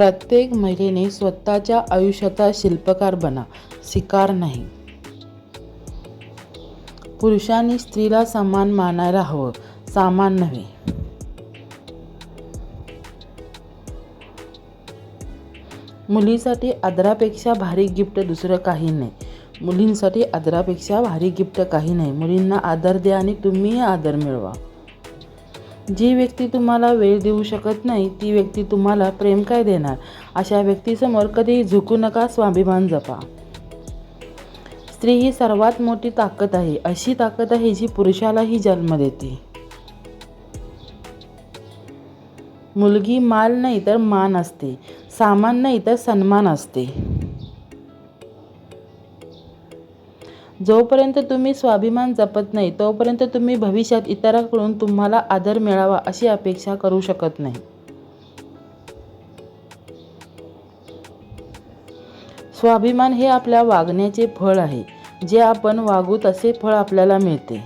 प्रत्येक महिलेने स्वतःच्या आयुष्याचा शिल्पकार बना शिकार नाही. पुरुषांनी स्त्रीला समान मानायला हवं सामान नव्हे. मुलीसाठी आदरापेक्षा भारी गिफ्ट दुसरं काही नाही. मुलींसाठी आदरापेक्षा भारी गिफ्ट काही नाही. मुलींना आदर द्या आणि तुम्हीही आदर मिळवा. जी व्यक्ती तुम्हाला वेळ देऊ शकत नाही ती व्यक्ती तुम्हाला प्रेम काय देणार? अशा व्यक्तीसमोर कधीही झुकू नका स्वाभिमान जपा. स्त्री ही सर्वात मोठी ताकद आहे. अशी ताकद आहे जी पुरुषालाही जन्म देते. मुलगी माल नाही तर मान असते. सामान नाही तर सन्मान असते. जोपर्यंत तुम्ही स्वाभिमान जपत नाही तोपर्यंत तुम्ही भविष्यात इतरांकडून तुम्हाला आदर मिळावा अशी अपेक्षा करू शकत नाही. स्वाभिमान हे आपल्या वागण्याचे फळ आहे जे आपण वागू तसे फळ आपल्याला मिळते.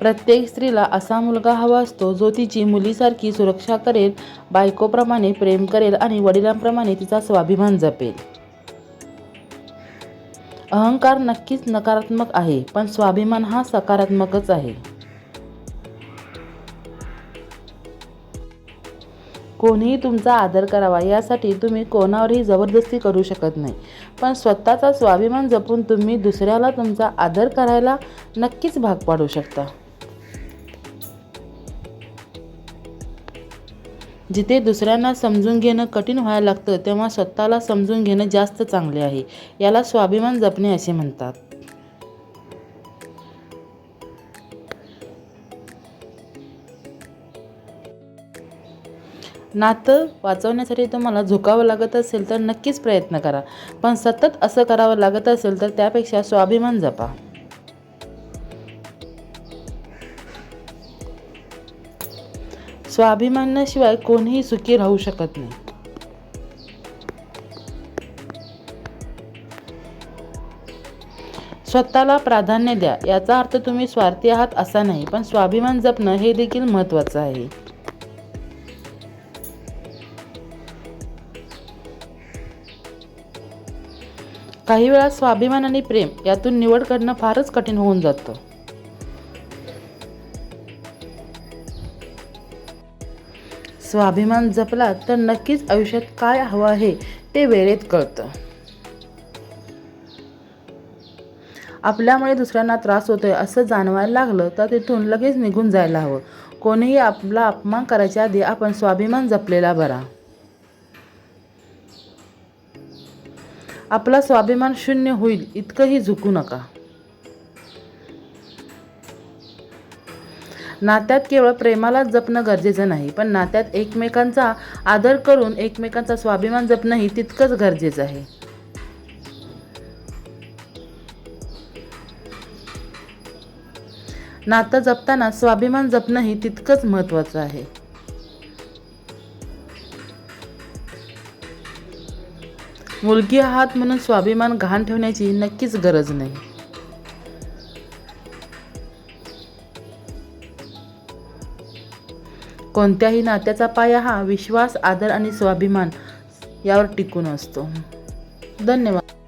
प्रत्येक स्त्रीला असा मुलगा हवा असतो जो तिची मुलीसारखी सुरक्षा करेल बायकोप्रमाणे प्रेम करेल आणि वडिलांप्रमाणे तिचा स्वाभिमान जपेल. अहंकार नक्कीच नकारात्मक आहे पण स्वाभिमान हा सकारात्मकच आहे. कोणीही तुमचा आदर करावा यासाठी तुम्ही कोणावरही जबरदस्ती करू शकत नाही. पण स्वतःचा स्वाभिमान जपून तुम्ही दुसऱ्याला तुमचा आदर करायला नक्कीच भाग पाडू शकता. जिथे दुसऱ्यांना समजून घेणं कठीण व्हायला लागतं तेव्हा स्वतःला समजून घेणं जास्त चांगले आहे. याला स्वाभिमान जपणे असे म्हणतात. नातं वाचवण्यासाठी तुम्हाला झुकावं लागत असेल तर नक्कीच प्रयत्न करा. पण सतत असं करावं लागत असेल तर त्यापेक्षा स्वाभिमान जपा. स्वाभिमानाशिवाय कोणीही सुखी राहू शकत नाही. स्वतःला प्राधान्य द्या. याचा अर्थ तुम्ही स्वार्थी आहात असा नाही पण स्वाभिमान जपणं हे देखील महत्त्वाचं आहे. काही वेळा स्वाभिमान आणि प्रेम यातून निवड करणं फारच कठीण होऊन जातं. स्वाभिमान जपला तर नक्कीच आयुष्यात काय हवं आहे ते वेळेत कळतं. आपल्यामुळे दुसऱ्यांना त्रास होतोय असं जाणवायला लागलं तर तिथून लगेच निघून जायला हवं. कोणीही आपला अपमान करायच्या आधी आपण स्वाभिमान जपलेला बरा. आपला स्वाभिमान शून्य होईल इतकंही झुकू नका. नात्यात केवळ प्रेमालाच जपणं गरजेचं नाही पण नात्यात एकमेकांचा आदर करून एकमेकांचा स्वाभिमान जपणंही तितकंच गरजेचं आहे. नातं जपताना स्वाभिमान जपणंही तितकंच महत्त्वाचं आहे. मुलगी आहात म्हणून स्वाभिमान घाण ठेवण्याची नक्कीच गरज नाही. कोणत्याही नात्याचा पाया हा विश्वास आदर आणि स्वाभिमान यावर टिकून असतो. धन्यवाद.